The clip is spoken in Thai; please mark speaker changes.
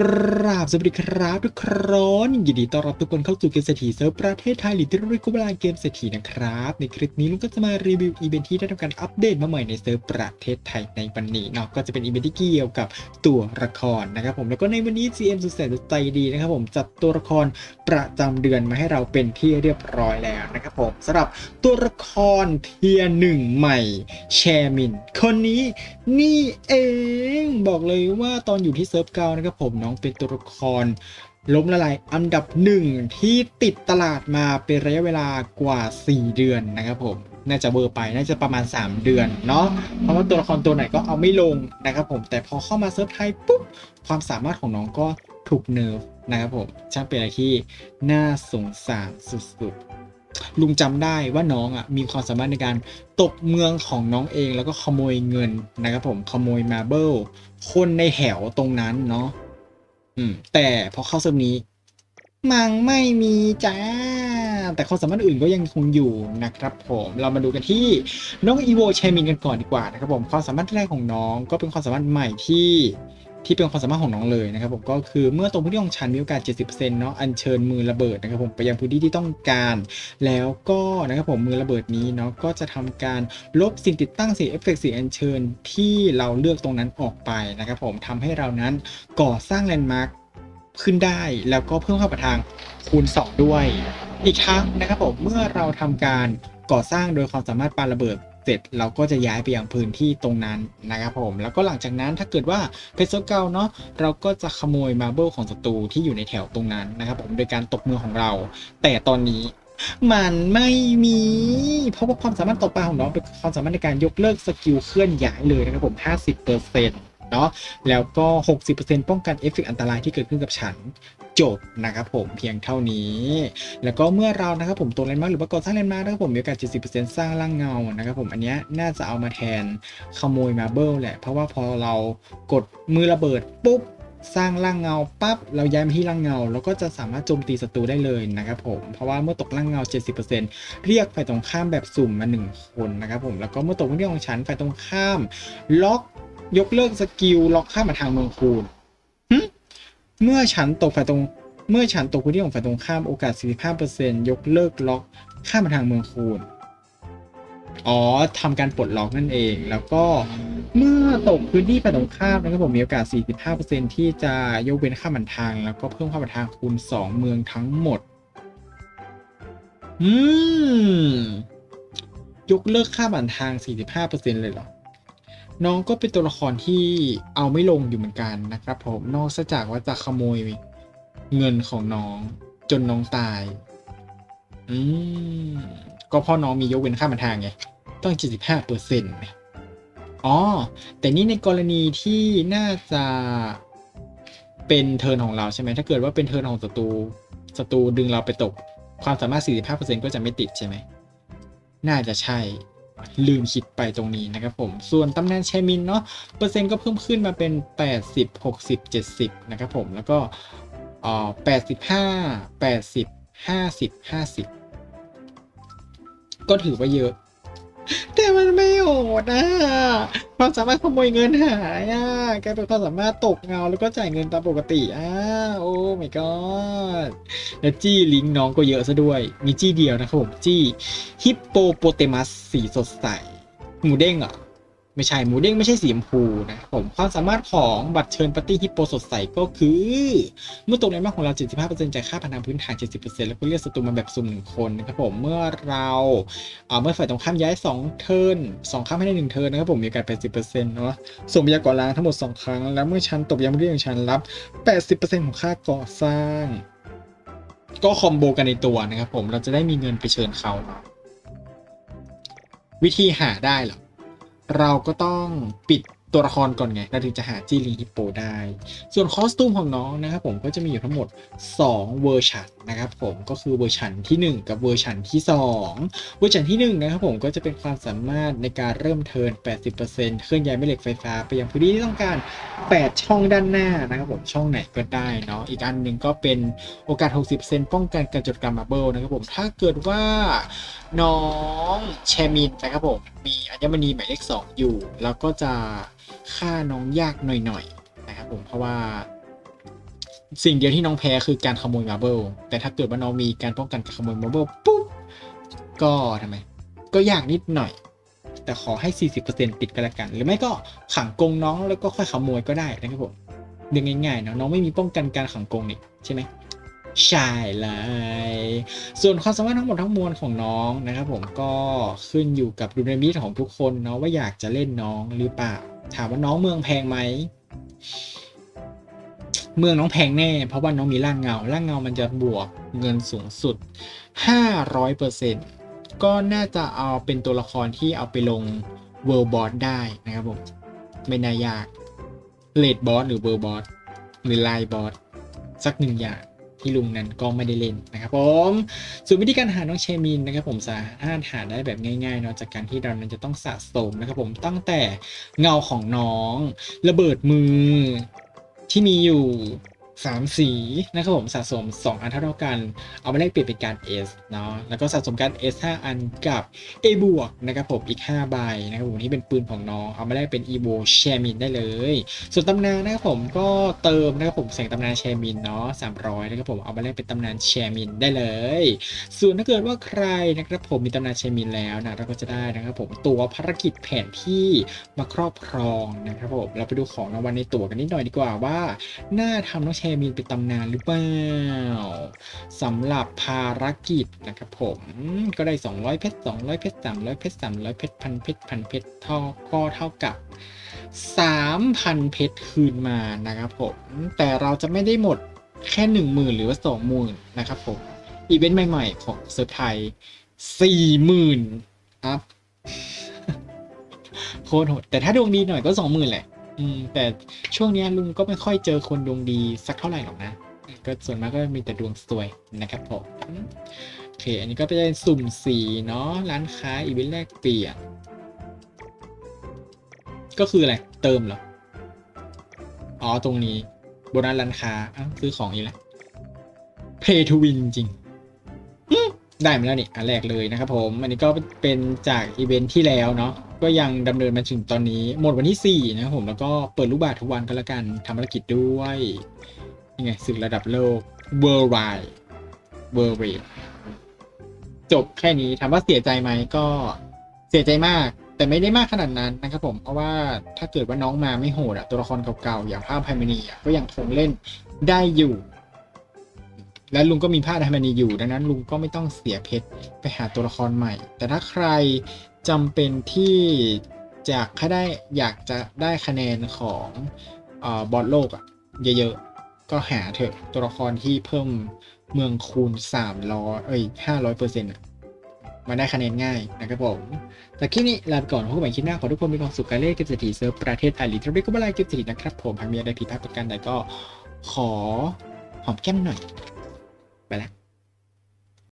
Speaker 1: กราบสวัสดีครับทุกคนยินดีต้อนรับทุกคนเข้าสู่เกมเศรษฐีเซิร์ฟประเทศไทยหรือที่เรียกว่าเกมเศรษฐีนะครับ ในคลิปนี้ลุงก็จะมารีวิวอีเวนท์ที่ได้ทำการอัปเดตมาใหม่ในเซิร์ฟประเทศไทยในวันนี้เนาะก็จะเป็นอีเวนท์ที่เกี่ยวกับตัวละครนะครับผมแล้วก็ในวันนี้ GM สุดแสนใจดีนะครับผมจัดตัวละครประจำเดือนมาให้เราเป็นที่เรียบร้อยแล้วนะครับผมสำหรับตัวละครเทียร์หนึ่งใหม่แชมิน คนนี้ นี่เองบอกเลยว่าตอนอยู่ที่เซิร์ฟเกานะครับผมน้องเป็นตัวละครล้มละลายอันดับหนึ่งที่ติดตลาดมาเป็นระยะเวลากว่า 4 เดือนนะครับผมน่าจะเบอร์ไปน่าจะประมาณ 3 เดือนเนาะเพราะว่าตัวละครตัวไหนก็เอาไม่ลงนะครับผมแต่พอเข้ามาเซิร์ฟไทยปุ๊บความสามารถของน้องก็ถูกเนิร์ฟนะครับผมช่างเป็นอะไรที่น่าสงสารสุดๆ ลุงจำได้ว่าน้องอะมีความสามารถในการตบเมืองของน้องเองแล้วก็ขโมยเงินนะครับผมขโมยมาเบิลคนในแถวตรงนั้นเนาะอืมแต่พอเข้าเซิร์ฟนี้มังไม่มีจ้า แต่ความสามารถอื่นก็ยังคงอยู่นะครับผมเรามาดูกันที่น้องอีโวเชมินกันก่อนดีกว่านะครับผมความสามารถแรกของน้องก็เป็นความสามารถใหม่ที่ ที่เป็นความสามารถของน้องเลยนะครับผมก็คือเมื่อตรงพื้นที่ของฉันมีโอกาส 70%เนาะอัญเชิญมือระเบิดนะครับผมไปยังพื้นที่ที่ต้องการ แล้วก็นะครับผมมือระเบิดนี้เนาะก็จะทำการลบสิ่งติดตั้งสิ่งเอฟเฟกต์สิ่งอัญเชิญที่เราเลือกตรงนั้นออกไปนะครับผมทำให้เรานั้นก่อสร้างแลนด์มาร์คขึ้นได้แล้วก็เพิ่มความประทางคูณ 2 ด้วย อีกทั้งนะครับผมเมื่อเราทำการก่อสร้างโดยความสามารถปาระเบิด เสร็จเราก็จะย้ายไปยังพื้นที่ตรงนั้นนะครับผม แล้วก็หลังจากนั้นถ้าเกิดว่าเพชรเก่าเนาะเราก็จะขโมยมาเบิลของศัตรูที่อยู่ในแถวตรงนั้นนะครับผมโดยการตกมือของเรา แต่ตอนนี้มันไม่มี เพราะว่าความสามารถต่อไปของน้องเป็นความสามารถในการยกเลิกสกิลเคลื่อนย้ายเลยนะครับผม 50%เนาะแล้วก็ 60%ป้องกันเอฟเฟกอันตรายที่เกิดขึ้นกับฉัน จบนะครับผมเพียงเท่านี้ แล้วก็เมื่อเรานะครับผมตัวแลนมาร์กหรือว่าก่อสร้างแลนมาร์กนะครับผมมีโอกาส70%สร้างร่างเงานะครับผมอันนี้น่าจะเอามาแทนขโมยมาเบิลแหละ เพราะว่าพอเรากดมือระเบิดปุ๊บสร้างร่างเงาปั๊บเราย้ายมาที่ร่างเงา แล้วก็จะสามารถโจมตีศัตรูได้เลยนะครับผมเพราะว่าเมื่อตกร่างเงา 70%เรียกฝ่ายตรงข้ามแบบสุ่มมา 1 คนนะครับผมแล้วก็เมื่อตกพื้นที่ของฉันฝ่ายตรงข้าม ล็อกยกเลิกสกิลล็อกข้ามมาทางเมืองคูณเมื่อฉันตกฝ่ายตรง เมื่อฉันตกพื้นที่ของฝ่ายตรงข้ามโอกาส 45%ยกเลิกล็อกข้ามมาทางเมืองคูณอ๋อทำการปลดล็อกนั่นเอง แล้วก็เมื่อตกพื้นที่ฝ่ายตรงข้ามนะครับผมมีโอกาส 45%ที่จะยกเว้นค่าบันทาง แล้วก็เพิ่มค่าบันทางคูณ 2 เมืองทั้งหมด อืม ยกเลิกค่าบันทาง 45%เลยเหรอน้องก็เป็นตัวละครที่เอาไม่ลงอยู่เหมือนกันนะครับผม นอกจากว่าจะขโมย เงินของน้อง จนน้องตาย อืม ก็พราะน้องมียกเว้นค่าบันทางไง ต้อง 75เปอร์เซ็นต์อ๋อ แต่นี่ในกรณีที่น่าจะเป็นเทิร์นของเราใช่ไหม ถ้าเกิดว่าเป็นเทิร์นของศัตรู ศัตรูดึงเราไปตก ความสามารถ 45%ก็จะไม่ติดใช่ไหม น่าจะใช่ ลืมคิดไปตรงนี้นะครับผม ส่วนตำแหน่งแชมินเนาะ เปอร์เซ็นต์ก็เพิ่มขึ้นมาเป็น 80 60 70 นะครับผม แล้วก็ อ่อ85 80 50 50ก็ถือว่าเยอะ แต่มันไม่โหดนะความสามารถขโมยเงินหายอะกลายเป็นความสามารถตกเงาแล้วก็จ่ายเงินตามปกติอะโอ้ my god แล้วจี้ลิงน้องก็เยอะซะด้วย มีจี้เดียวนะครับผมจี้ฮิปโปโปเตมัสสีสดใสหมูเด้งเหรอ ไม่ใช่หมูเด้งไม่ใช่สีชมพูนะผมความสามารถของบัตรเชิญปาร์ตี้ฮิปโปสดใสก็คือ เมื่อตกในมากของเรา 75%จ่ายค่าพนันพื้นฐาน 70%แล้วก็เรียกศัตรูมาแบบสุ่มหนึ่งคนนะครับผมเมื่อเราเอ่อเมื่อฝ่ายตรงข้ามย้าย 2 เทิร์น2ข้ามให้ได้1เทิร์นนะครับผมมีโอกาส80%เนาะส่งพยากรล้างทั้งหมด 2 ครั้ง แล้วเมื่อฉันตบย้ำเรื่องฉันรับ 80%ของค่าก่อสร้าง ก็คอมโบกันในตัวนะครับผมเราจะได้มีเงินไปเชิญเขา วิธีหาได้เหรอ เราก็ต้องปิดตัวละครก่อนไง เราถึงจะหาจีรีฮิปโปได้ ส่วนคอสตูมของน้องนะครับผมก็จะมีอยู่ทั้งหมด 2 เวอร์ชันนะครับผมก็คือเวอร์ชันที่ 1 กับเวอร์ชันที่ 2 เวอร์ชันที่ 1 นะครับผมก็จะเป็นความสามารถในการเริ่มเทิร์น 80%เคลื่อนย้ายแม่เหล็กไฟฟ้าไปยังพื้นที่ที่ต้องการ 8 ช่องด้านหน้านะครับผมช่องไหนก็ได้เนาะอีกอันหนึ่งก็เป็นโอกาส 60%ป้องกันการจดกรรมมาเบิลนะครับผมถ้าเกิดว่าน้องแชมินนะครับผม มีอัญมณีหมายเลขสองอยู่ แล้วก็จะฆ่าน้องยากหน่อยๆนะครับผมเพราะว่า สิ่งเดียวที่น้องแพ้คือการขโมยมาร์เบิลแต่ถ้าเกิดว่าน้องมีการป้องกันการขโมยมาร์เบิลปุ๊บก็ทำไม ก็ยากนิดหน่อย แต่ขอให้ 40%ติดกันละกัน หรือไม่ก็ขังกงน้องแล้วก็ค่อยขโมยก็ได้นะครับผมเรื่องง่ายๆเนาะน้องไม่มีป้องกันการขังกงนี่ใช่ไหม ใช่เลยส่วนความสามารถทั้งหมดทั้งมวลของน้องนะครับผมก็ขึ้นอยู่กับดุลยพินิจของทุกคนเนาะว่าอยากจะเล่นน้องหรือเปล่า ถามว่าน้องเมืองแพงไหมเมืองน้องแพงแน่ เพราะว่าน้องมีร่างเงา ร่างเงามันจะบวกเงินสูงสุด 500%ก็น่าจะเอาเป็นตัวละครที่เอาไปลงเวิร์บอสได้นะครับผม ไม่น่ายากเลดบอสหรือเวิร์บอสหรือไลบอสสักหนึ่งอย่าง ที่ลุงนั้นก็ไม่ได้เล่นนะครับผมส่วนวิธีการหาน้องเชมินนะครับผมสามารถหาได้แบบง่ายๆเนาะจากการที่เรานั้นจะต้องสะสมนะครับผมตั้งแต่เงาของน้อง ระเบิดมือที่มีอยู่ 3 สีนะครับผมสะสม 2 อันเท่ากัน เอามาแลกเปลี่ยนเป็นการ S เนาะแล้วก็สะสมการ S 5อันกับ A บวกนะครับผมอีก5ใบนะครับผมที่เป็นปืนของน้อง เอามาแลกเป็น e v o แชมินได้เลย ส่วนตำนานนะครับผมก็เติมนะครับผมแสงตำนานแชมินเนาะ300นะครับผมเอามาแลกเป็นตำนานแชมินได้เลย ส่วนถ้าเกิดว่าใครนะครับผมมีตำนานแชมินแล้วนะเราก็จะได้นะครับผมตัวภารกิจแผนที่มาครอบครองนะครับผมเราไปดูของรางวัลในตัวกันนิดหน่อยดีกว่าว่าหน่าทำน้องแชมินเป็นตำนานหรือเปล่าสำหรับภารกิจนะครับผมก็ได้ 200 เพชร 200 เพชร 300 เพชร 300 เพชรพันเพชรพันเพชรเท่าก็เท่ากับ 3,000 เพชรคืนมานะครับผม แต่เราจะไม่ได้หมดแค่ 10,000 หรือว่า 20,000 นะครับผม อีเวนต์ใหม่ ๆ ของเซอร์ไทย40,000อัพโคตรโหดแต่ถ้าดวงดีหน่อยก็ 20,000 แหละ อืมแต่ช่วงเนี้ยลุงก็ไม่ค่อยเจอคนดวงดีสักเท่าไหร่หรอกนะ ก็ส่วนมากก็มีแต่ดวงสวยนะครับผมโอเค อันนี้ก็เป็นสุ่มสีเนาะร้านค้าอีเวนต์แลกเปลี่ยนก็คืออะไร เติมเหรอ อ๋อ ตรงนี้โบนัสร้านค้าอ้าวซื้อของอีกแล้ว Pay to win จริงได้มาแล้วนี่อันแรกเลยนะครับผม อันนี้ก็เป็นจากอีเวนท์ที่แล้วเนาะ ก็ยังดำเนินมาถึงตอนนี้ หมดวันที่4นะครับผมแล้วก็เปิดรูปบาททุกวันก็แล้วกันทำภารกิจด้วยยังไงศึกระดับโลก worldwide worldwide จบแค่นี้ถามว่าเสียใจไหมก็เสียใจมาก แต่ไม่ได้มากขนาดนั้นนะครับผม เพราะว่าถ้าเกิดว่าน้องมาไม่โหดอะตัวละครเก่าๆ อย่างภาพไพมณีก็ยังคงเล่นได้อยู่ และลุงก็มีผ้าไพมณีอยู่ ดังนั้นลุงก็ไม่ต้องเสียเพชรไปหาตัวละครใหม่ แต่ถ้าใคร จำเป็นที่จะให้ได้อยากจะได้คะแนนของอบอสโลกอะเยอะๆ ก็หาเถอะตัวละครที่เพิ่มเมืองคูณ300เอ้ย500เปอร์เซ็นต์มาได้คะแนนง่ายนะครับผม แต่คลิปนี้ลาไปก่อนพบกันใหม่คลิปหน้า ขอทุกคนมีความสุขการเล่นเกมเศรษฐีเซิร์ฟประเทศไทยหรือทริก็บลายเกมเศรษฐีนะครับผมหากมีอะไรผิดพลาดประการใดก็ขอหอมแก้มหน่อย ไปละ